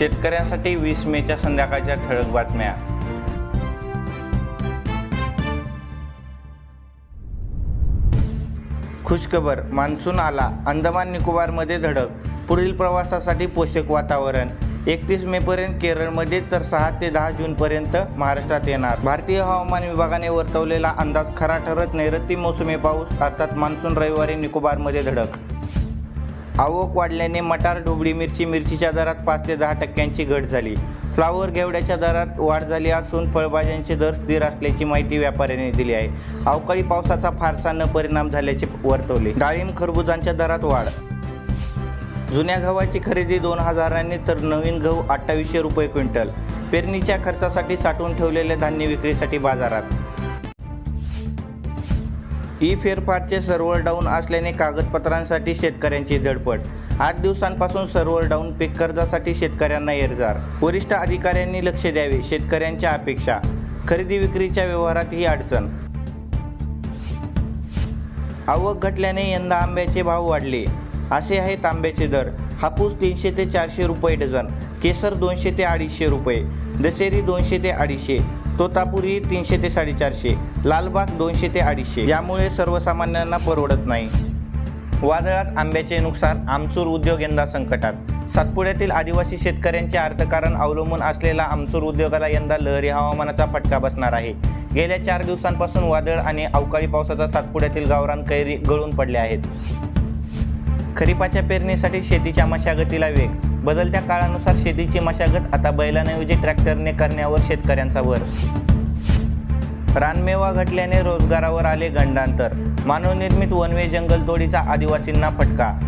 शेतकऱ्यांसाठी वीस मेच्या संध्याकाळच्या ठळक बातम्या. खुशखबर मान्सून आला अंदमान निकोबारमध्ये धडक पुढील प्रवासासाठी पोषक वातावरण. एकतीस मेपर्यंत केरळमध्ये तर सहा ते दहा जूनपर्यंत महाराष्ट्रात येणार. भारतीय हवामान विभागाने वर्तवलेला अंदाज खरा ठरत नैऋत्य मोसमी पाऊस अर्थात मान्सून रविवारी निकोबारमध्ये धडक. आवक वाढल्याने मटार ढोबळी मिरची मिरचीच्या दरात पाच ते दहा टक्क्यांची घट झाली. फ्लावर घेवड्याच्या दरात वाढ झाली असून फळभाज्यांचे दर स्थिर असल्याची माहिती व्यापाऱ्यांनी दिली आहे. अवकाळी पावसाचा फारसा न परिणाम झाल्याचे वर्तवले. डाळिंब खरबुजांच्या दरात वाढ. जुन्या गव्हाची खरेदी दोन हजारांनी तर नवीन गहू अठ्ठावीसशे रुपये क्विंटल. पेरणीच्या खर्चासाठी साठवून ठेवलेले धान्य विक्रीसाठी बाजारात. ई फेरफारचे सर्व्हर डाऊन असल्याने कागदपत्रांसाठी शेतकऱ्यांची धडपड. आठ दिवसांपासून सर्व्हर डाऊन पीक कर्जासाठी शेतकऱ्यांना एरजार. वरिष्ठ अधिकाऱ्यांनी लक्ष द्यावे शेतकऱ्यांच्या अपेक्षा. खरेदी विक्रीच्या व्यवहारात ही अडचण. आवक घटल्याने यंदा आंब्याचे भाव वाढले. असे आहेत आंब्याचे दर. हापूस तीनशे ते चारशे रुपये डझन केसर दोनशे ते अडीचशे रुपये दशेरी दोनशे ते अडीचशे तोतापुरी तीनशे ते साडेचारशे लालबाग दोनशे ते अडीचशे. यामुळे सर्वसामान्यांना परवडत नाही. वादळात आंब्याचे नुकसान आमचूर उद्योग यंदा संकटात. सातपुड्यातील आदिवासी शेतकऱ्यांचे अर्थकारण अवलंबून असलेला आमचूर उद्योगाला यंदा लहरी हवामानाचा फटका बसणार आहे. गेल्या चार दिवसांपासून वादळ आणि अवकाळी पावसाचा सातपुड्यातील गावरान कैरी गळून पडले आहेत. खरीपाच्या पेरणीसाठी शेतीच्या मशागतीला वेग. बदलत्या काळानुसार शेतीची मशागत आता बैलांऐवजी ट्रॅक्टरने करण्यावर शेतकऱ्यांचा भर. रानमेवा घटल्याने रोजगारावर आले गंडांतर. मानवनिर्मित वनवे जंगलतोडीचा आदिवासींना फटका